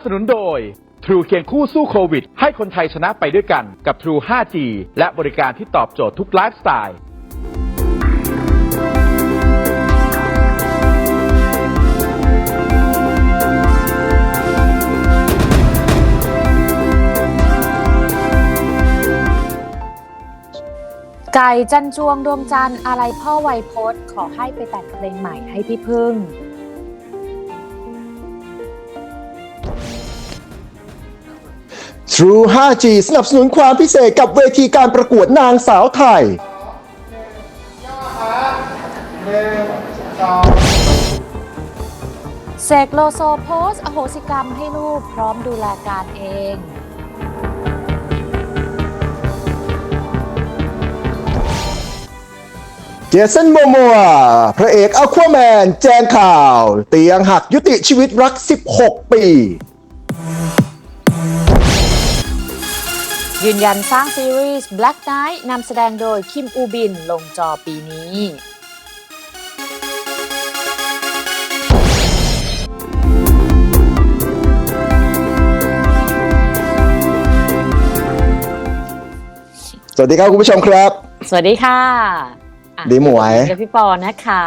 บสนุนโดย True เคียงคู่สู้โควิด ให้คนไทยชนะไปด้วยกันกับ True 5G และบริการที่ตอบโจทย์ทุกไลฟ์สไตล์ ไก่จันจวงดวงจันทร์อะไรพ่อไวยพจน์ขอให้ไปแต่งเพลงใหม่ให้พี่พึ่ง True 5G สนับสนุนความพิเศษกับเวทีการประกวดนางสาวไทย เสกโลโซโพสต์อโหสิกรรมให้ลูกพร้อมดูแลการเอง เจสันโมโมวพระเอกอควาแมน แจ้งข่าว เตียงหักยุติชีวิตรัก 16 ปี ยืนยันสร้างซีรีส์ Black Knight นำแสดงโดยคิมอูบินลงจอปีนี้ สวัสดีครับคุณผู้ชมครับ สวัสดีค่ะอะดีหมวย กับพี่ปอนะคะ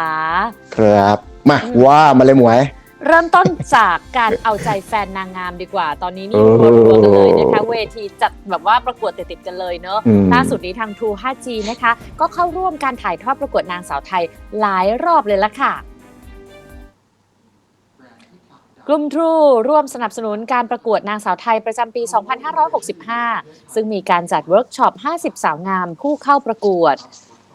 ครับ มาว่ามาเลยหมวย เริ่มต้นจากการเอาใจแฟนนางงามดีกว่า ตอนนี้นี่เออรัวๆกันเลยนะคะ เวทีจัดแบบว่าประกวดติดๆกันเลยเนอะอืมล่าสุดนี้ทาง True 5G นะคะ ก็เข้าร่วมการถ่ายทอดประกวดนางสาวไทยหลายรอบเลยละค่ะ กลุ่ม True ร่วมสนับสนุนการประกวดนางสาวไทยประจำปี 2565 ซึ่งมีการจัดเวิร์กช็อป 50 สาวงามผู้เข้าประกวด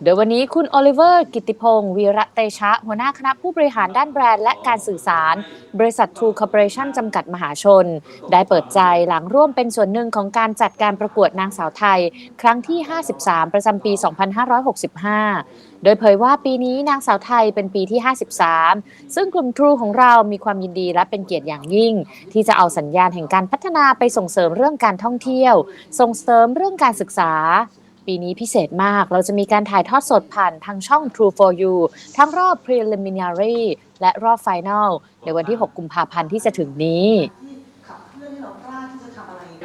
โดยวันนี้คุณโอลิเวอร์ กิติพงศ์วีระเตชะ หัวหน้าคณะผู้บริหารด้านแบรนด์และการสื่อสาร บริษัท True Corporation จำกัดมหาชน ได้เปิดใจหลังร่วมเป็นส่วนหนึ่งของการจัดการประกวดนางสาวไทย ครั้งที่ 53 ประจำปี 2565 โดยเผยว่าปีนี้นางสาวไทยเป็นปีที่ 53 ซึ่งกลุ่ม True ของเรามีความยินดีและเป็นเกียรติอย่างยิ่ง ที่จะเอาสัญญาณแห่งการพัฒนาไปส่งเสริมเรื่องการท่องเที่ยว ส่งเสริมเรื่องการศึกษา ปีนี้พิเศษมาก เราจะมีการถ่ายทอดสดผ่านทางช่อง True for You ทั้งรอบ Preliminary และรอบ Final ในวันที่ 6 กุมภาพันธ์ที่จะถึงนี้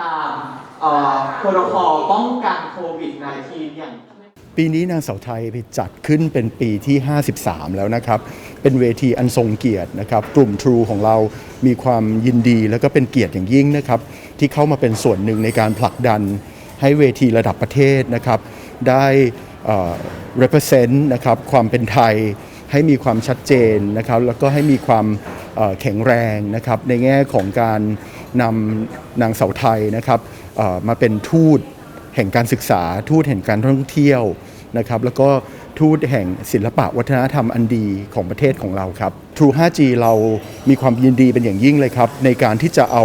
ตามเอ่อโปรโตคอลป้องกันโควิด -19 อย่าง ปีนี้นางสาวไทยไปจัดขึ้นเป็นปีที่ 53 แล้วนะครับ เป็นเวทีอันทรงเกียรตินะครับ กลุ่ม True ของเรามีความยินดี แล้วก็เป็นเกียรติอย่างยิ่งนะครับ ที่เข้ามาเป็นส่วนหนึ่งในการผลักดัน ให้เวทีระดับประเทศนะครับ ได้ represent นะครับความเป็นไทยให้มีความชัดเจนนะครับ แล้วก็ให้มีความแข็งแรงนะครับ ในแง่ของการนำนางเสาไทยนะครับมาเป็นทูตแห่งการศึกษา ทูตแห่งการท่องเที่ยวนะครับ แล้วก็ทูตแห่งศิลปะวัฒนธรรมอันดีของประเทศของเราครับ True 5G เรามีความยินดีเป็นอย่างยิ่งเลยครับ ในการที่จะเอา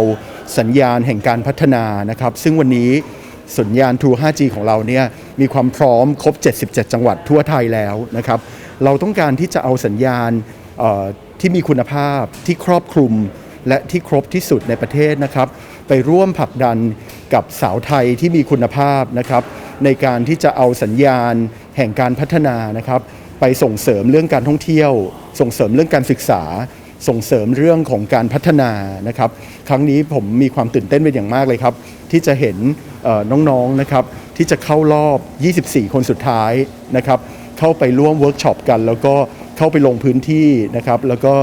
สัญญาณแห่งการพัฒนานะครับ ซึ่งวันนี้ สัญญาณ True 5G ของเราเนี่ยมีความพร้อมครบ 77 จังหวัดทั่วไทยแล้วนะครับ เราต้องการที่จะเอาสัญญาณที่มีคุณภาพที่ครอบคลุมและที่ครบที่สุดในประเทศนะครับ ไปร่วมผลักดันกับสาวไทยที่มีคุณภาพนะครับ ในการที่จะเอาสัญญาณแห่งการพัฒนานะครับ ไปส่งเสริมเรื่องการท่องเที่ยว ส่งเสริมเรื่องการศึกษา ส่งเสริมเรื่องของการพัฒนานะครับ ครั้งนี้ผมมีความตื่นเต้นเป็นอย่างมากเลยครับ ที่จะเห็น น้องๆนะครับที่จะเข้ารอบ 24 คนสุดท้ายนะครับเข้าไปร่วมเวิร์กช็อปกัน แล้วก็เข้าไปลงพื้นที่นะครับแล้วก็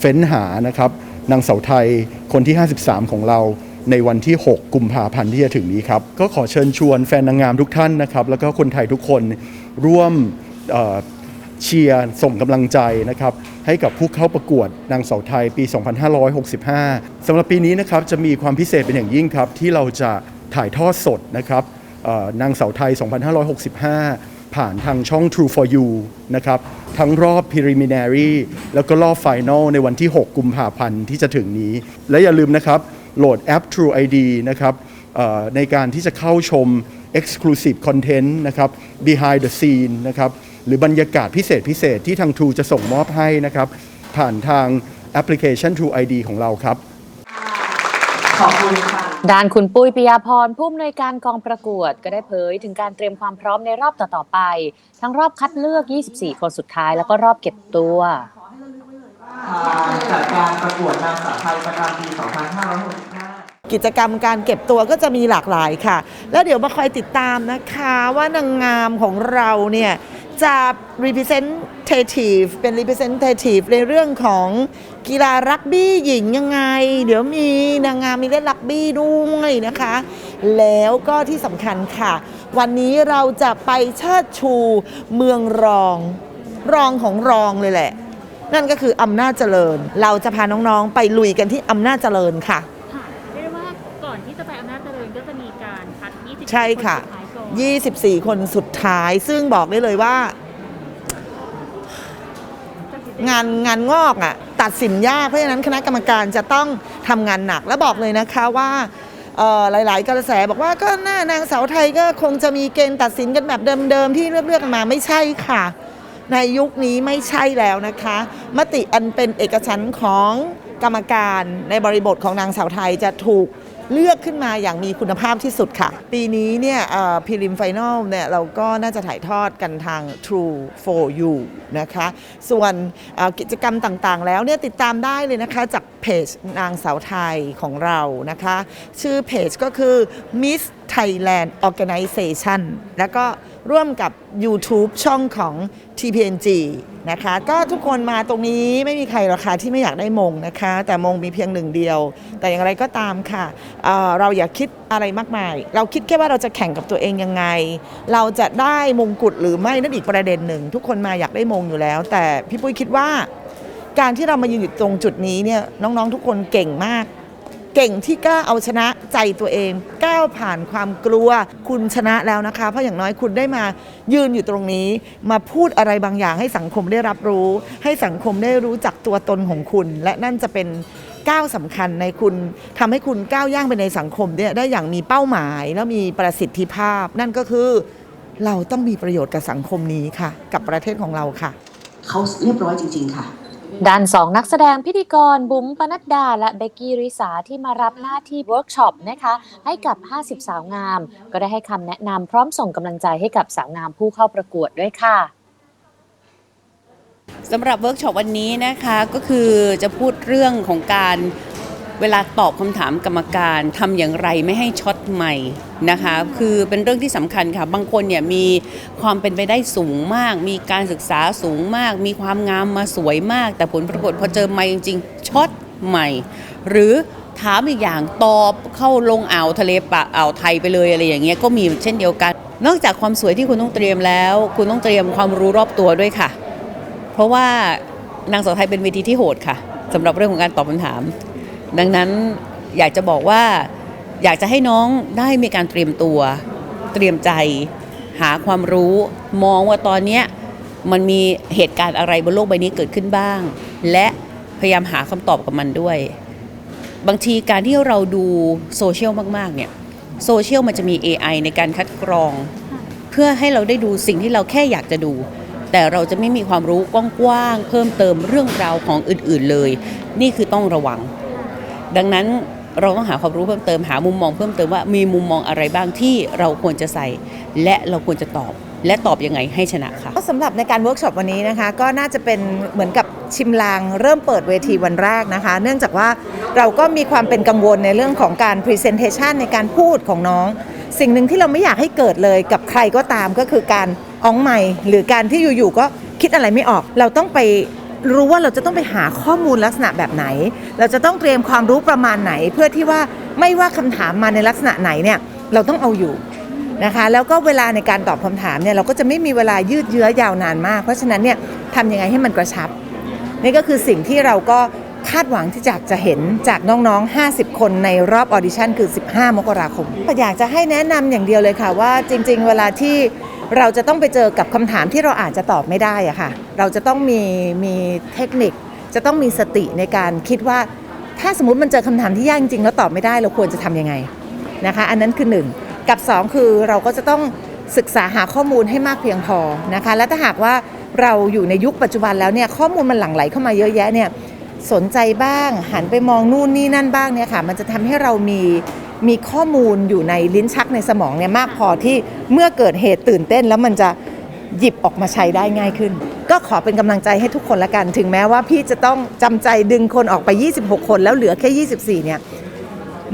เฟ้นหานะครับนางเสาวไทยคนที่ 53 ของเราในวันที่ 6 กุมภาพันธ์ที่จะถึงนี้ครับ ก็ขอเชิญชวนแฟนนางงามทุกท่านนะครับ แล้วก็คนไทยทุกคนร่วมเชียร์ส่งกำลังใจนะครับ ให้กับผู้เข้าประกวดนางเสาวไทยปี 2565 สำหรับปีนี้นะครับจะมีความพิเศษเป็นอย่างยิ่งครับ ที่เราจะ ถ่ายทอดสดนะครับนางเสาวไทย 2565 ผ่านทางช่อง True for You นะครับ ทั้งรอบ Preliminary แล้วก็รอบ Final ในวันที่ 6 กุมภาพันธ์ที่จะถึงนี้ และอย่าลืมนะครับ โหลดแอป True ID นะครับในการที่จะเข้าชม Exclusive Content นะครับ Behind the Scene นะครับ หรือบรรยากาศพิเศษพิเศษที่ทาง True จะส่งมอบให้นะครับ ผ่านทางแอปพลิเคชัน True ID ของเราครับ ขอบคุณค่ะ ด้านคุณปุ้ยปิยาพรผู้อำนวยการกองประกวด ก็ได้เผยถึงการเตรียมความพร้อมในรอบต่อๆไป ทั้งรอบคัดเลือก 24 คนสุดท้ายแล้วก็รอบเก็บตัวขอให้ระลึกไว้เลยว่าการจัดการประกวดนางสาวไทยประจำปี 2565 กิจกรรมการเก็บตัวก็จะมีหลากหลายค่ะ แล้วเดี๋ยวมาคอยติดตามนะคะว่านางงามของเราเนี่ย จะ representative เป็น representative ในเรื่องของกีฬารักบี้หญิงยังไง เดี๋ยวมีนางงามมีเล่นรักบี้ด้วยนะคะ แล้วก็ที่สำคัญค่ะ วันนี้เราจะไปเชิดชูเมืองรอง รองของรองเลยแหละ นั่นก็คืออำนาจเจริญ เราจะพาน้องๆไปลุยกันที่อำนาจเจริญค่ะ ค่ะเรียกได้ว่าก่อนที่จะไปอำนาจเจริญก็จะมีการคัด20ใช่ค่ะ นสุดท้ายก่อน 24 คนสุดท้าย ซึ่งบอกได้เลยว่า งานงานงอกอะ่ะ ตัดสินยาก เพราะฉะนั้นคณะกรรมการจะต้องทำงานหนักและบอกเลยนะคะว่าหลาย ๆ กระแสบอกว่าก็หน้านางสาวไทยก็คงจะมีเกณฑ์ตัดสินกันแบบเดิม ๆ ที่เลือกๆกันมาไม่ใช่ค่ะ ในยุคนี้ไม่ใช่แล้วนะคะ มติอันเป็นเอกฉันของกรรมการในบริบทของนางสาวไทยจะถูก เลือกขึ้นมาอย่างมีคุณภาพที่สุดค่ะ ปีนี้เนี่ยพิริมไฟนอลเนี่ยเราก็น่าจะถ่ายทอดกันทาง True for You นะคะ ส่วนกิจกรรมต่างๆ แล้วเนี่ยติดตามได้เลยนะคะ จากเพจนางสาวไทยของเรานะคะ ชื่อเพจก็คือ Miss Thailand Organization แล้วก็ร่วมกับ YouTube ช่องของ TPNG นะคะ ก็ทุกคนมาตรงนี้ไม่มีใครหรอกค่ะที่ไม่อยากได้มงนะคะ แต่มงมีเพียงหนึ่งเดียว แต่อย่างไรก็ตามค่ะเเราอย่าคิดอะไรมากมาย เราคิดแค่ว่าเราจะแข่งกับตัวเองยังไง เราจะได้มงกุฎหรือไม่นั่นอีกประเด็นหนึ่งทุกคนมาอยากได้มงอยู่แล้ว แต่พี่ปุ้ยคิดว่าการที่เรามายืนอยู่ตรงจุดนี้เนี่ยน้องๆทุกคนเก่งมาก เก่งที่กล้าเอาชนะใจตัวเอง ก้าวผ่านความกลัว คุณชนะแล้วนะคะ เพราะอย่างน้อยคุณได้มายืนอยู่ตรงนี้ มาพูดอะไรบางอย่างให้สังคมได้รับรู้ ให้สังคมได้รู้จักตัวตนของคุณ และนั่นจะเป็นก้าวสำคัญในคุณทำให้คุณก้าวย่างไปในสังคมได้อย่างมีเป้าหมายและมีประสิทธิภาพ นั่นก็คือเราต้องมีประโยชน์กับสังคมนี้ค่ะ กับประเทศของเราค่ะ เขาเรียบร้อยจริง ๆ ค่ะ ด้านสองนักแสดงพิธีกรบุ๋มปนัดดา และเบกกี้ริสาที่มารับหน้าที่เวิร์กช็อปนะคะให้กับ 50 สาวงาม ก็ได้ให้คำแนะนำพร้อมส่งกำลังใจให้กับสาวงามผู้เข้าประกวดด้วยค่ะสำหรับเวิร์กช็อปวันนี้นะคะก็คือจะพูดเรื่องของการ เวลาตอบคำถามกรรมการทำอย่างไรไม่ให้ช็อตใหม่นะคะ คือเป็นเรื่องที่สำคัญค่ะ บางคนเนี่ยมีความเป็นไปได้สูงมาก มีการศึกษาสูงมาก มีความงามมาสวยมาก แต่ผลปรากฏพอเจอไม่จริงๆช็อตใหม่ หรือถามอีกอย่างตอบเข้าลงอ่าวทะเลปะอ่าวไทยไปเลยอะไรอย่างเงี้ยก็มีเช่นเดียวกัน นอกจากความสวยที่คุณต้องเตรียมแล้ว คุณต้องเตรียมความรู้รอบตัวด้วยค่ะ เพราะว่านางสาวไทยเป็นเวทีที่โหดค่ะสำหรับเรื่องของการตอบคำถาม ดังนั้นอยากจะบอกว่าอยากจะให้น้องได้มีการเตรียมตัว เตรียมใจ หาความรู้ มองว่าตอนนี้มันมีเหตุการณ์อะไรบนโลกใบนี้เกิดขึ้นบ้าง และพยายามหาคำตอบกับมันด้วย บางทีการที่เราดูโซเชียลมาก ๆ เนี่ยโซเชียลมันจะมี AI ในการคัดกรอง เพื่อให้เราได้ดูสิ่งที่เราแค่อยากจะดู แต่เราจะไม่มีความรู้กว้างๆเพิ่มเติมเรื่องราวของอื่น ๆเลย นี่คือต้องระวัง ดังนั้นเราต้องหาความรู้เพิ่มเติมหามุมมองเพิ่มเติมว่ามีมุมมองอะไรบ้างที่เราควรจะใส่ และเราควรจะตอบ และตอบยังไงให้ชนะค่ะก็สำหรับในการเวิร์กช็อปวันนี้นะคะ ก็น่าจะเป็นเหมือนกับชิมลางเริ่มเปิดเวทีวันแรกนะคะ เนื่องจากว่าเราก็มีความเป็นกังวลในเรื่องของการ Presentation ในการพูดของน้อง สิ่งหนึ่งที่เราไม่อยากให้เกิดเลยกับใครก็ตามก็คือการอ้องใหม่ หรือการที่อยู่ๆก็คิดอะไรไม่ออก เราต้องไป รู้ว่าเราจะต้องไปหาข้อมูลลักษณะแบบไหน เราจะต้องเตรียมความรู้ประมาณไหน เพื่อที่ว่าไม่ว่าคำถามมาในลักษณะไหนเนี่ยเราต้องเอาอยู่นะคะแล้วก็เวลาในการตอบคำถามเนี่ยเราก็จะไม่มีเวลายืดเยื้อยาวนานมาก เพราะฉะนั้นเนี่ยทำยังไงให้มันกระชับ นี่ก็คือสิ่งที่เราก็คาดหวังที่จะจะเห็นจากน้องๆ 50 คนในรอบออดิชั่นคือ 15 มกราคมอยากจะให้แนะนำอย่างเดียวเลยค่ะว่าจริง ๆ เวลาที่ เราจะต้องไปเจอกับคำถามที่เราอาจจะตอบไม่ได้อะค่ะ เราจะต้องมีมีเทคนิค จะต้องมีสติในการคิดว่า ถ้าสมมติมันเจอคำถามที่ยากจริงๆแล้วตอบไม่ได้เราควรจะทำยังไงนะคะ อันนั้นคือหนึ่งกับสองคือเราก็จะต้องศึกษาหาข้อมูลให้มากเพียงพอนะคะ และถ้าหากว่าเราอยู่ในยุคปัจจุบันแล้วเนี่ยข้อมูลมันหลั่งไหลเข้ามาเยอะแยะเนี่ยสนใจบ้างหันไปมองนู่นนี่นั่นบ้างเนี่ยค่ะ มันจะทำให้เรามี มีข้อมูลอยู่ในลิ้นชักในสมองเนี่ยมากพอที่เมื่อเกิดเหตุตื่นเต้น แล้วมันจะหยิบออกมาใช้ได้ง่ายขึ้น ก็ขอเป็นกำลังใจให้ทุกคนละกัน ถึงแม้ว่าพี่จะต้องจำใจดึงคนออกไป 26 คนแล้วเหลือแค่ 24 เนี่ย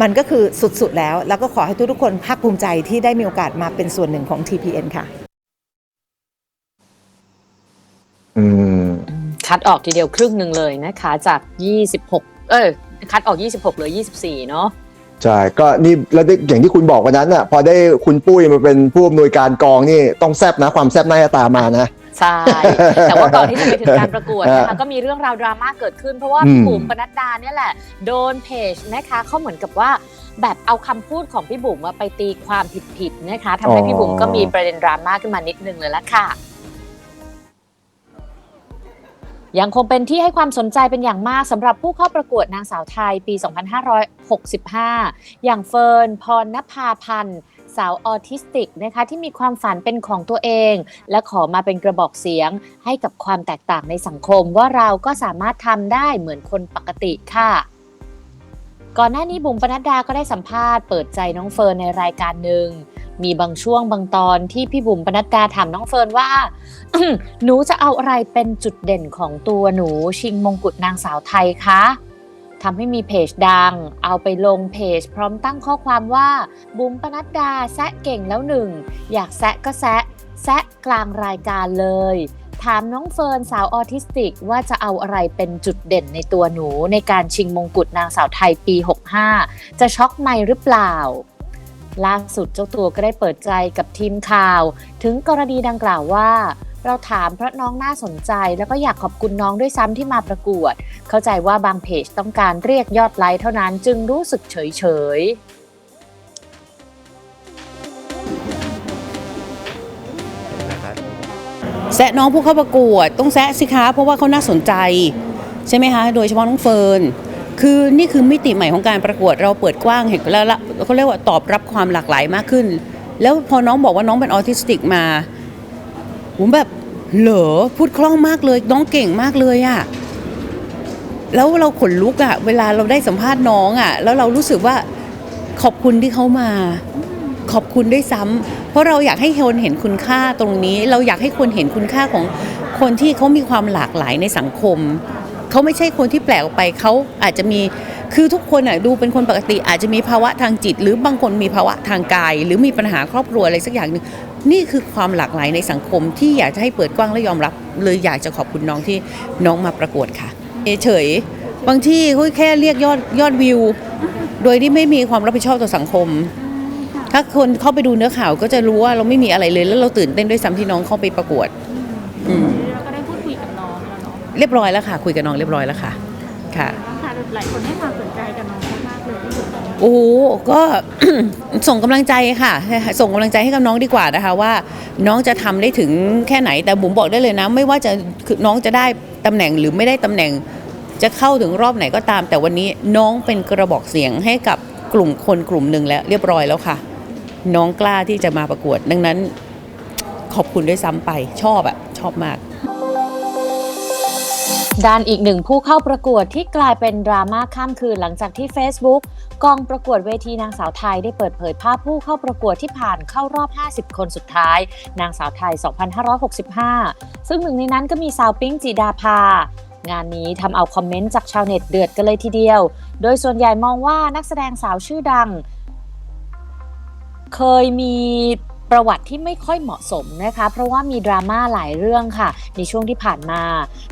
มันก็คือสุดๆแล้ว แล้วก็ขอให้ทุกๆคนภาคภูมิใจที่ได้มีโอกาสมาเป็นส่วนหนึ่งของ TPN ค่ะ อืม คัดออกทีเดียวครึ่งหนึ่งเลยนะคะ จาก 26 เออคัดออก 26เหลือ 24 เนาะ ใช่ก็นี่แล้วได้อย่างที่คุณบอกวันนั้นอะ พอได้คุณปุ้ยมาเป็นผู้อำนวยการกองนี่ต้องแซบนะความแซบน่าจะตามมานะ ใช่ แต่ว่าก่อนที่จะไปถึงการประกวดนะคะฮะก็มีเรื่องราวดราม่าเกิดขึ้น เพราะว่าอืมพี่บุ๋มปนัดดาเนี่ยแหละ โดนเพจนะคะเขาเหมือนกับว่าแบบเอาคำพูดของพี่บุ๋มมาไปตีความผิดๆนะคะทำให้พี่บุ๋มก็มีประเด็นดราม่าขึ้นมานิดนึงเลยละค่ะ ยังคงเป็นที่ให้ความสนใจเป็นอย่างมากสำหรับผู้เข้าประกวดนางสาวไทยปี 2565 อย่างเฟิร์นพรณภาพันธ์สาวออทิสติกนะคะที่มีความฝันเป็นของตัวเอง และขอมาเป็นกระบอกเสียงให้กับความแตกต่างในสังคม ว่าเราก็สามารถทำได้เหมือนคนปกติค่ะก่อนหน้านี้บุ๋มปนัดดาก็ได้สัมภาษณ์เปิดใจน้องเฟิร์นในรายการหนึ่ง มีบางช่วงบางตอนที่พี่บุ๋มปนัดดาถามน้องเฟิร์นว่า หนูจะเอาอะไรเป็นจุดเด่นของตัวหนูชิงมงกุฎนางสาวไทยคะทำให้มีเพจดัง เอาไปลงเพจ พร้อมตั้งข้อความว่า บุ๋มปนัดดาแซะเก่งแล้วหนึ่ง อยากแซะก็แซะ แซะกลางรายการเลย ถามน้องเฟิร์นสาวออทิสติกว่าจะเอาอะไรเป็นจุดเด่นในตัวหนูในการชิงมงกุฎนางสาวไทยปี 65 จะช็อกไหมหรือเปล่า ล่าสุดเจ้าตัวก็ได้เปิดใจกับทีมข่าว ถึงกรณีดังกล่าวว่า เราถามเพราะน้องน่าสนใจ แล้วก็อยากขอบคุณน้องด้วยซ้ำที่มาประกวด เข้าใจว่าบางเพจต้องการเรียกยอดไลค์เท่านั้นจึงรู้สึกเฉยเฉยแซะน้องผู้เข้าประกวด ต้องแซะสิคะเพราะว่าเขาน่าสนใจ ใช่ไหมคะ โดยเฉพาะน้องเฟิร์น คือนี่คือมิติใหม่ของการประกวดเราเปิดกว้างเห็นแล้วละเขาเรียกว่าตอบรับความหลากหลายมากขึ้น แล้วพอน้องบอกว่าน้องเป็นออทิสติกมาผมแบบเหรอพูดคล่องมากเลยน้องเก่งมากเลยอะแล้วเราขนลุกอะเวลาเราได้สัมภาษณ์น้องอะแล้วเรารู้สึกว่าขอบคุณที่เขามา ขอบคุณด้วยซ้ำเพราะเราอยากให้คนเห็นคุณค่าตรงนี้ เราอยากให้คนเห็นคุณค่าของคนที่เขามีความหลากหลายในสังคม เขาไม่ใช่คนที่แปลกออกไปเขาอาจจะมีคือทุกคนอะดูเป็นคนปกติอาจจะมีภาวะทางจิต หรือบางคนมีภาวะทางกาย หรือมีปัญหาครอบครัวอะไรสักอย่างหนึ่งนี่คือความหลากหลายในสังคมที่อยากจะให้เปิดกว้างและยอมรับ เลยอยากจะขอบคุณน้องที่น้องมาประกวดค่ะ เฉยๆบางที่เขาแค่เรียกยอดยอดวิว โดยที่ไม่มีความรับผิดชอบต่อสังคม ถ้าคนเข้าไปดูเนื้อข่าวก็จะรู้ว่าเราไม่มีอะไรเลย แล้วเราตื่นเต้นด้วยซ้ำที่น้องเข้าไปประกวด อืม เนาะเรียบร้อยแล้วค่ะ คุยกับน้องเรียบร้อยแล้วค่ะค่ะค่ะหลายคนให้ความสนใจกับน้องมากๆเลยที่สุดโอ้โหก็ส่งกำลังใจค่ะ ส่งกำลังใจให้กับน้องดีกว่านะคะ ว่าน้องจะทำได้ถึงแค่ไหนแต่บุ๋มบอกได้เลยนะ ไม่ว่าจะคือน้องจะได้ตำแหน่งหรือไม่ได้ตำแหน่งจะเข้าถึงรอบไหนก็ตาม แต่วันนี้น้องเป็นกระบอกเสียงให้กับกลุ่มคนกลุ่มหนึ่งแล้วเรียบร้อยแล้วค่ะ น้องกล้าที่จะมาประกวด ดังนั้นขอบคุณด้วยซ้ำไปชอบอะชอบมาก ด้านอีกหนึ่งผู้เข้าประกวดที่กลายเป็นดราม่าข้ามคืนหลังจากที่ Facebook กองประกวดเวทีนางสาวไทยได้เปิดเผยภาพผู้เข้าประกวดที่ผ่านเข้ารอบ 50 คนสุดท้าย นางสาวไทย 2565 ซึ่งหนึ่งในนั้นก็มีสาวปิ๊งจีดาภางานนี้ทำเอาคอมเมนต์จากชาวเน็ตเดือดกันเลยทีเดียว โดยส่วนใหญ่มองว่านักแสดงสาวชื่อดัง เคยมี ประวัติที่ไม่ค่อยเหมาะสมนะคะ เพราะว่ามีดราม่าหลายเรื่องค่ะ ในช่วงที่ผ่านมา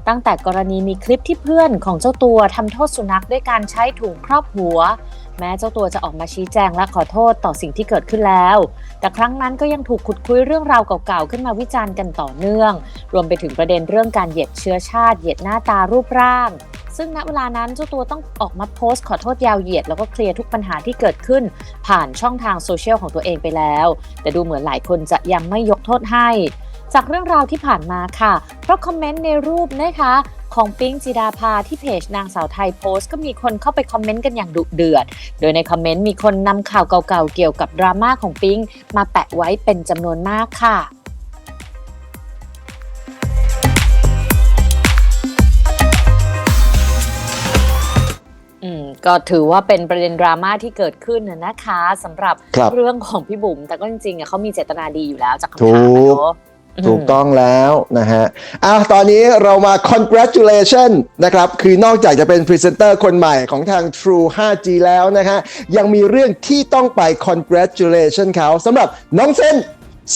ตั้งแต่กรณีมีคลิปที่เพื่อนของเจ้าตัวทำโทษสุนัขด้วยการใช้ถุงครอบหัว แม้เจ้าตัวจะออกมาชี้แจงและขอโทษต่อสิ่งที่เกิดขึ้นแล้ว แต่ครั้งนั้นก็ยังถูกขุดคุยเรื่องราวเก่าๆ ขึ้นมาวิจารณ์กันต่อเนื่อง รวมไปถึงประเด็นเรื่องการเหยียดเชื้อชาติ เหยียดหน้าตารูปร่าง ซึ่งณเวลานั้นเจ้าตัวต้องออกมาโพสต์ขอโทษยาวเหยียด แล้วก็เคลียร์ทุกปัญหาที่เกิดขึ้น ผ่านช่องทางโซเชียลของตัวเองไปแล้ว แต่ดูเหมือนหลายคนจะยังไม่ยกโทษให้ จากเรื่องราวที่ผ่านมาค่ะ เพราะคอมเมนต์ในรูปนะคะของปิ๊งจิดาภาที่เพจนางสาวไทยโพสต์ก็มีคนเข้าไปคอมเมนต์กันอย่างดุเดือด โดยในคอมเมนต์มีคนนำข่าวเก่าๆเกี่ยวกับดราม่าของปิ๊งมาแปะไว้เป็นจำนวนมากค่ะอืมก็ถือว่าเป็นประเด็นดราม่าที่เกิดขึ้นน่ะนะคะสำหรับครับเรื่องของพี่บุ๋มแต่ก็จริงๆอะเขามีเจตนาดีอยู่แล้วจากคำถูถามกอะเนาะ ถูกต้องแล้วนะฮะอะตอนนี้เรามา congratulation นะครับ คือนอกจากจะเป็นพรีเซนเตอร์คนใหม่ของทาง True 5G แล้วนะฮะ ยังมีเรื่องที่ต้องไป congratulation เขาสำหรับน้องเซน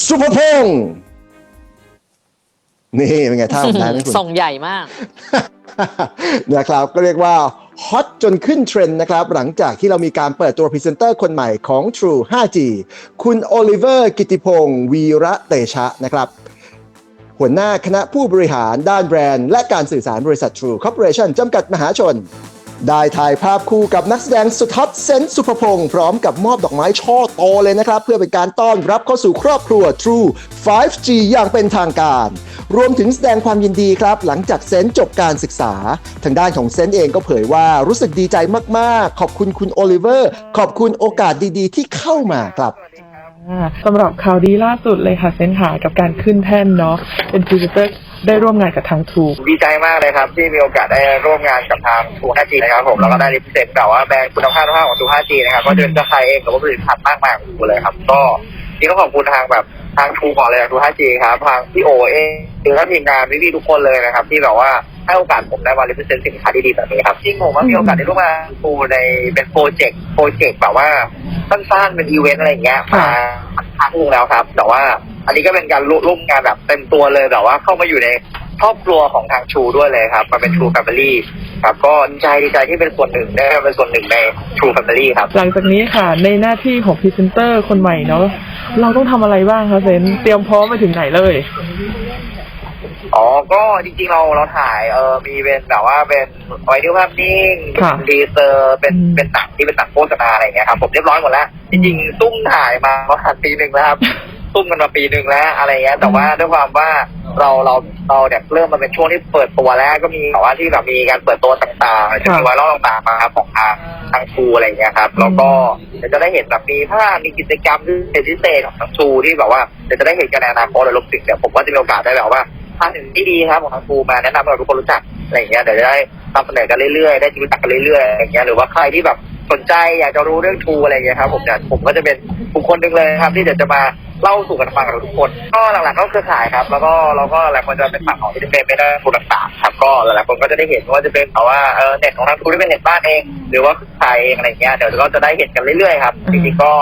สุภพงศ์นี่เป็นไงท่าของนายไหมคุณส่งใหญ่มาก นะครับก็เรียกว่าฮอตจนขึ้นเทรนด์นะครับ หลังจากที่เรามีการเปิดตัวพรีเซนเตอร์คนใหม่ของ True 5G คุณโอลิเวอร์กิติพงศ์วีระเตชะนะครับ หัวหน้าคณะผู้บริหารด้านแบรนด์ และการสื่อสารบริษัท True Corporation จำกัดมหาชน ได้ถ่ายภาพคู่กับนักแสดงสุดฮอตเซนสุภพงศ์พร้อมกับมอบดอกไม้ช่อโตเลยนะครับ เพื่อเป็นการต้อนรับเข้าสู่ครอบครัว True 5G อย่างเป็นทางการ รวมถึงแสดงความยินดีครับ หลังจากเซนจบการศึกษา ทางด้านของเซนเองก็เผยว่ารู้สึกดีใจมากๆ ขอบคุณคุณโอลิเวอร์ ขอบคุณโอกาสดีๆ ที่เข้ามาครับ สำหรับข่าวดีล่าสุดเลยค่ะเส้นหากับการขึ้นแท่นเนาะเป็นพรีเซนเตอร์ได้ร่วมงานกับทางทูดีใจมากเลยครับ ที่มีโอกาสได้ร่วมงานกับทางทู 5G นะครับผมแล้วก็ได้รีเซนแบบว่าแบรนด์คุณภาพของทู 5G นะครับก็เป็นเจ้าใครเองกับว่าผลิตภัณฑ์มากมายของทูเลยครับ ก็จริงก็ขอบคุณทางแบบทางทูก่อนเลยทู 5G ครับทางพี่โอเองหรือว่าทีมงานพี่ๆทุกคนเลยนะครับ ที่แบบว่า ให้โอกาสผมได้มารีเซนสินค้าดีๆแบบนี้ครับจริงผมว่ามีโอกาสได้ร่วมงานกับทูในเป็นโปรเจกต์โปรเจกต์แบบว่าสั้นๆเป็นอีเวนต์อะไรอย่างเงี้ยมาครั้งหนึงแล้วครับ แต่ว่าอันนี้ก็เป็นการร่วมงานแบบเต็มตัวเลยแต่ว่าเข้ามาอยู่ในครอบครัวของทางชูด้วยเลยครับ มาเป็น True Family ครับก็ดีใจดีใจที่เป็นส่วนหนึ่งได้เป็นส่วนหนึ่งใน True Family ครับ หลังจากนี้ค่ะ ในหน้าที่ของพรีเซนเตอร์คนใหม่เนาะเราต้องทำอะไรบ้างคะเซนเตรียมพร้อมไปถึงไหนเลย อ๋อ ก็จริงๆเราเราถ่ายเออมีเป็นแบบว่าเป็นไวดีโอภาพนิ่งค่ะ ดีเซอร์เป็นอืมเป็นหนังที่เป็นหนังโฆษณาอะไรอย่างเงี้ยครับผมเรียบร้อยหมดแล้ว จริงๆซุ่มถ่ายมาประมาณปีหนึ่งแล้วครับ ซุ่มกันมาปีหนึ่งแล้วอะไรเงี้ย แต่ว่าด้วยความว่าเราเราเราเนี่ยเริ่มมาเป็นช่วงที่เปิดตัวแล้ว ก็มีแบบว่าที่แบบมีการเปิดตัวต่างๆจะมีไวรัลต่างๆมาครับของทางทางทูอะไรเงี้ยครับแล้วก็เดี๋ยวจะได้เห็นแบบมีภาพมีกิจกรรมที่เป็นพิเศษของทางทูที่แบบว่าเดี๋ยวจะได้เห็นกันในอนาคตเลยรวมถึงเดี๋ยวผมว่าจะมีโอกาสได้แบบว่า ทางหนึ่งที่ดีครับของทางครูมาแนะนำให้เราทุกคนรู้จักอะไรอย่างเงี้ยเดี๋ยวจะได้นำเสนอกันเรื่อยๆได้รู้จักกันเรื่อยๆอะไรอย่างเงี้ยหรือว่าใครที่แบบสนใจอยากจะรู้เรื่องทูอะไรอย่างเงี้ยครับผมเนี่ยผมก็จะเป็นบุคคลหนึ่งเลยครับ ที่เดี๋ยวจะมาเล่าสู่กันฟังกับทุกคน ก็หลักๆก็เครือข่ายครับ แล้วก็เราก็หลายคนจะเป็นฝั่งของที่เป็นไม่ได้ทูต่างๆครับก็หลายๆคนก็จะได้เห็นว่าจะเป็นแบบว่าเออเน็ตของทางทูที่เป็นเน็ตบ้านเอง หรือว่าเครือข่ายเองอะไรอย่างเงี้ยเดี๋ยวก็จะได้เห็นกันเรื่อยๆครับจริงๆก็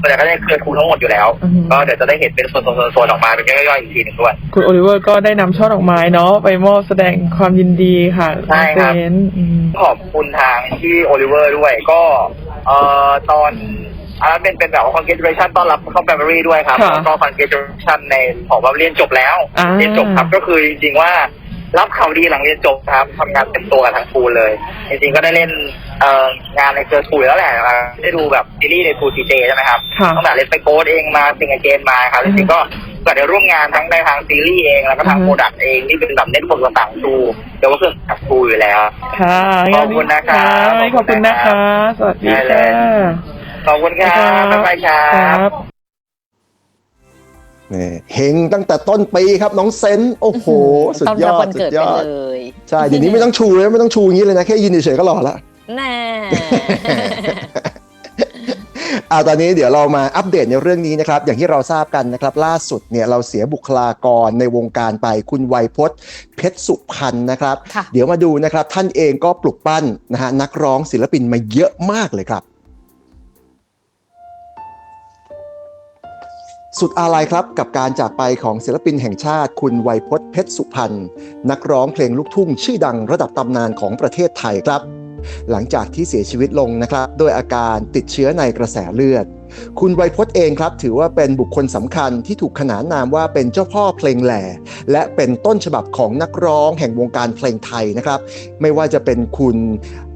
ส่วนใหญ่ก็จะเครือทูทั้งหมดอยู่แล้ว อือฮึ ก็เดี๋ยวจะได้เห็นเป็นส่วนๆๆๆออกมาเป็นย่อยๆอีกทีหนึ่งด้วย คุณโอลิเวอร์ก็ได้นำช่อดอกไม้เนาะไปมอบแสดงความยินดีค่ะใช่ครับเซนอืม ขอบคุณทางที่โอลิเวอร์ด้วยก็เอ่อตอนอันนั้นเป็นเป็นแบบว่า congratulation ต้อนรับเข้าแฟมิลี่ด้วยครับค่ะแล้วก็ congratulation ในของว่าเรียนจบแล้วอ่า เรียนจบครับก็คือจริงๆว่า รับข่าวดีหลังเรียนจบครับทำงานเต็มตัวกับทางทูเลย จริงๆก็ได้เล่นเอ่องานในเครือทูอยู่แล้วแหละได้ดูแบบซีรีส์ในทูทีเจใช่ไหมครับค่ะ ตั้งแต่เล่นไปโกดเองมาสิงเกนมาครับจริงๆก็ก็ได้ร่วมงานทั้งในทางซีรีส์เองแล้วก็ทางอือฮึ โปรดักต์เองที่เป็นแบบเน็ตเวิร์กต่างๆทูเดี๋ยวก็คือกับทูอยู่แล้ว ค่ะขอบคุณนะครับ ขอบคุณนะคะ สวัสดีได้เลค่ะยขอบคุณครับบ๊ายบายครัครับบ นี่เฮงตั้งแต่ต้นปีครับน้องเซนต์โอ้โห สุดต้อนยรับอดวันสุเกิดดยไปอดเลยใช่เดี๋ยวนี้ไม่ต้องชูเลยไม่ต้องชูอย่างนี้เลยนะ แค่ยืนเฉยๆก็หล่อละแน่อ่าตอนนี้เดี๋ยวเรามาอัปเดตในเรื่องนี้นะครับ อย่างที่เราทราบกันนะครับ ล่าสุดเนี่ยเราเสียบุคลากรในวงการไปคุณไวยพจน์ เพชรสุพรรณนะครับค่ะเดี๋ยวมาดูนะครับท่านเองก็ปลุกปั้นนะฮะนักร้องศิลปินมาเยอะมากเลยครับ สุดอาลัยครับกับการจากไปของศิลปินแห่งชาติ คุณไวยพจน์เพชรสุพรรณนักร้องเพลงลูกทุ่งชื่อดังระดับตำนานของประเทศไทยครับ หลังจากที่เสียชีวิตลงนะครับ ด้วยอาการติดเชื้อในกระแสเลือด คุณไวยพจน์เองครับ ถือว่าเป็นบุคคลสำคัญที่ถูกขนานนามว่าเป็นเจ้าพ่อเพลงแหล่ และเป็นต้นฉบับของนักร้องแห่งวงการเพลงไทยนะครับ ไม่ว่าจะเป็นคุณ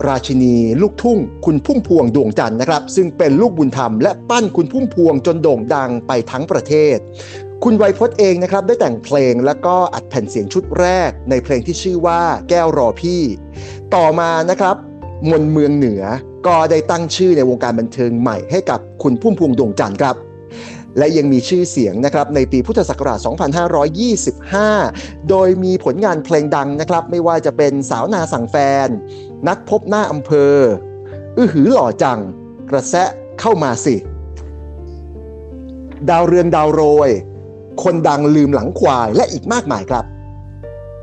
ราชินี ลูกทุ่ง คุณพุ่มพวงดวงจันทร์นะครับ ซึ่งเป็นลูกบุญธรรมและปั้นคุณพุ่มพวงจนโด่งดังไปทั้งประเทศคุณไวยพจน์เองนะครับได้แต่งเพลงแล้วก็อัดแผ่นเสียงชุดแรกในเพลงที่ชื่อว่าแก้วรอพี่ ต่อมานะครับ มนเมืองเหนือ ก็ได้ตั้งชื่อในวงการบันเทิงใหม่ให้กับคุณพุ่มพวงดวงจันทร์ครับ และยังมีชื่อเสียงนะครับในปีพุทธศักราช 2525 โดยมีผลงานเพลงดังนะครับ ไม่ว่าจะเป็นสาวนาสั่งแฟน นัดพบหน้าอำเภอ อื้อหือหล่อจัง กระแสะเข้ามาสิ ดาวเรืองดาวโรย คนดังลืมหลังควายและอีกมากมายครับ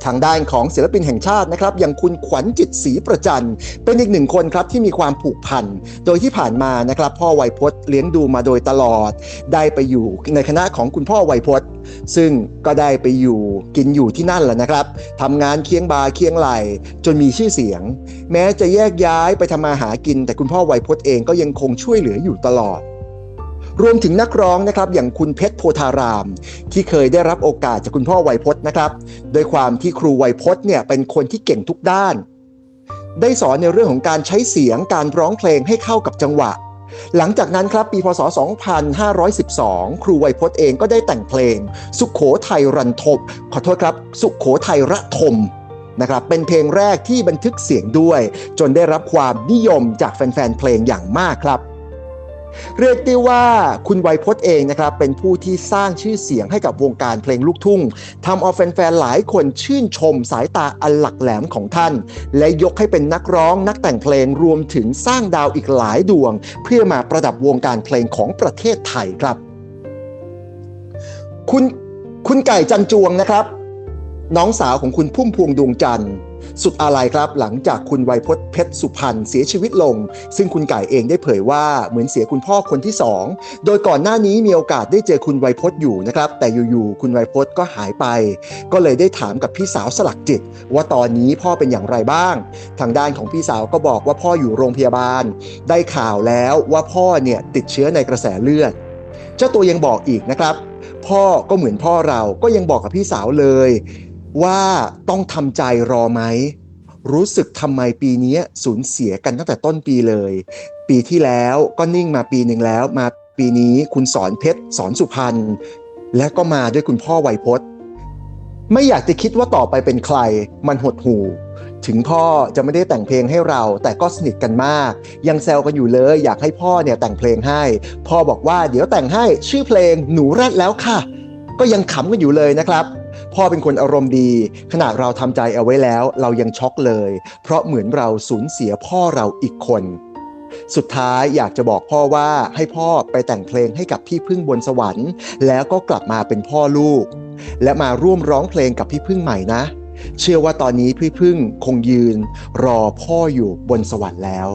ทางด้านของศิลปินแห่งชาตินะครับอย่างคุณขวัญจิตศรีประจันเป็นอีกหนึ่งคนครับที่มีความผูกพัน โดยที่ผ่านมานะครับ พ่อไวยพจน์เลี้ยงดูมาโดยตลอด ได้ไปอยู่ในคณะของคุณพ่อไวยพจน์ ซึ่งก็ได้ไปอยู่กินอยู่ที่นั่นแหละนะครับทำงานเคียงบาเคียงไหลจนมีชื่อเสียง แม้จะแยกย้ายไปทำมาหากิน แต่คุณพ่อไวยพจน์เองก็ยังคงช่วยเหลืออยู่ตลอด รวมถึงนักร้องนะครับอย่างคุณเพชรโพธาราม ที่เคยได้รับโอกาสจากคุณพ่อไวยพจน์นะครับโดยความที่ครูไวยพจน์เนี่ยเป็นคนที่เก่งทุกด้าน ได้สอนในเรื่องของการใช้เสียงการร้องเพลงให้เข้ากับจังหวะ หลังจากนั้นครับปีพศ 2512 ครูไวยพจน์เองก็ได้แต่งเพลง สุขโขทัยรันทมขอโทษครับ สุขโขทัยระทมนะครับเป็นเพลงแรกที่บันทึกเสียงด้วย จนได้รับความนิยมจากแฟนๆเพลงอย่างมากครับ เรียกได้ว่าคุณไวยพจน์เองนะครับ เป็นผู้ที่สร้างชื่อเสียงให้กับวงการเพลงลูกทุ่งทำเอาแฟนๆหลายคนชื่นชมสายตาอันหลักแหลมของท่าน และยกให้เป็นนักร้องนักแต่งเพลงรวมถึงสร้างดาวอีกหลายดวง เพื่อมาประดับวงการเพลงของประเทศไทยครับ คุณคุณไก่จันจวงนะครับ น้องสาวของคุณพุ่มพวงดวงจันทร์ สุดอาลัยครับหลังจากคุณไวยพจน์เพชรสุพรรณเสียชีวิตลง ซึ่งคุณไก่เองได้เผยว่าเหมือนเสียคุณพ่อคนที่สองโดยก่อนหน้านี้มีโอกาสได้เจอคุณไวยพจน์อยู่นะครับแต่อยู่ๆคุณไวยพจน์ก็หายไป ก็เลยได้ถามกับพี่สาวสลักจิต ว่าตอนนี้พ่อเป็นอย่างไรบ้าง ทางด้านของพี่สาวก็บอกว่าพ่ออยู่โรงพยาบาล ได้ข่าวแล้วว่าพ่อเนี่ยติดเชื้อในกระแสเลือด เจ้าตัวยังบอกอีกนะครับพ่อก็เหมือนพ่อเราก็ยังบอกกับพี่สาวเลย ว่าต้องทำใจรอไหม รู้สึกทำไมปีนี้สูญเสียกันตั้งแต่ต้นปีเลย ปีที่แล้วก็นิ่งมาปีหนึ่งแล้ว มาปีนี้คุณสอนเพชรสอนสุพรรณและก็มาด้วยคุณพ่อไวยพจน์ ไม่อยากจะคิดว่าต่อไปเป็นใคร มันหดหูถึงพ่อจะไม่ได้แต่งเพลงให้เรา แต่ก็สนิทกันมาก ยังแซวกันอยู่เลย อยากให้พ่อเนี่ยแต่งเพลงให้ พ่อบอกว่าเดี๋ยวแต่งให้ชื่อเพลงหนูแรดแล้วค่ะ ก็ยังขำกันอยู่เลยนะครับ พ่อเป็นคนอารมณ์ดีขนาดเราทำใจเอาไว้แล้ว เรายังช็อกเลย เพราะเหมือนเราสูญเสียพ่อเราอีกคน สุดท้ายอยากจะบอกพ่อว่าให้พ่อไปแต่งเพลงให้กับพี่พึ่งบนสวรรค์ แล้วก็กลับมาเป็นพ่อลูก และมาร่วมร้องเพลงกับพี่พึ่งใหม่นะ เชื่อว่าตอนนี้พี่พึ่งคงยืน รอพ่ออยู่บนสวรรค์แล้ว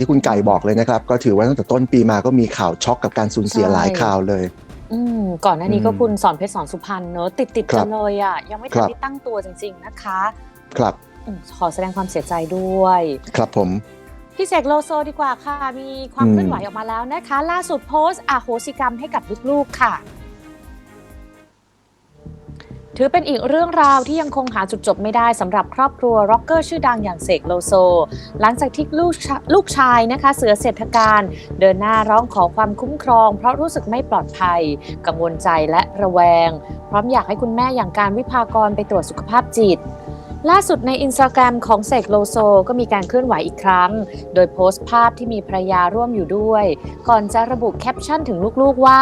ที่คุณไก่บอกเลยนะครับ ก็ถือว่าตั้งแต่ต้นปีมาก็มีข่าวช็อกกับการสูญเสียใช่หลายข่าวเลยอืมก่อนหน้านี้ก็อืมคุณสอนเพชรสอนสุพรรณเนอะติดติดๆครักับนเลยอะยังไม่คทัรันบได้ตั้งตัวจริง ๆนะคะ ครับอืมขอแสดงความเสียใจด้วย ครับผมพี่เสกโลโซดีกว่าค่ะ มีความอืมเคลื่อนไหวออกมาแล้วนะคะ ล่าสุดโพสต์อโหสิกรรมให้กับลูกๆค่ะ ถือเป็นอีกเรื่องราวที่ยังคงหาจุดจบไม่ได้สำหรับครอบครัวร็อกเกอร์ชื่อดังอย่างเสกโลโซ หลังจากที่ลูกลูกชายนะคะเสือเศรษฐการ เดินหน้าร้องขอความคุ้มครอง เพราะรู้สึกไม่ปลอดภัย กังวลใจและระแวง พร้อมอยากให้คุณแม่อย่างการวิภากรไปตรวจสุขภาพจิต ล่าสุดในอินสตาแกรมของเสกโลโซก็มีการเคลื่อนไหวอีกครั้ง โดยโพสต์ภาพที่มีภรรยาร่วมอยู่ด้วย ก่อนจะระบุแคปชั่นถึงลูกๆว่า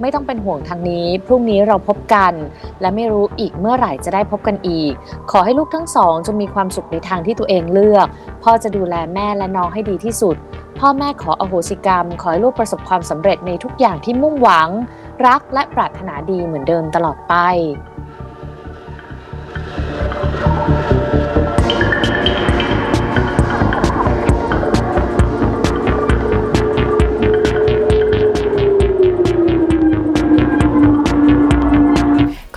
ไม่ต้องเป็นห่วงทางนี้ พรุ่งนี้เราพบกัน และไม่รู้อีกเมื่อไหร่จะได้พบกันอีก ขอให้ลูกทั้งสองจงมีความสุขในทางที่ตัวเองเลือก พ่อจะดูแลแม่และน้องให้ดีที่สุด พ่อแม่ขออโหสิกรรม ขอให้ลูกประสบความสำเร็จในทุกอย่างที่มุ่งหวัง รักและปรารถนาดีเหมือนเดิมตลอดไป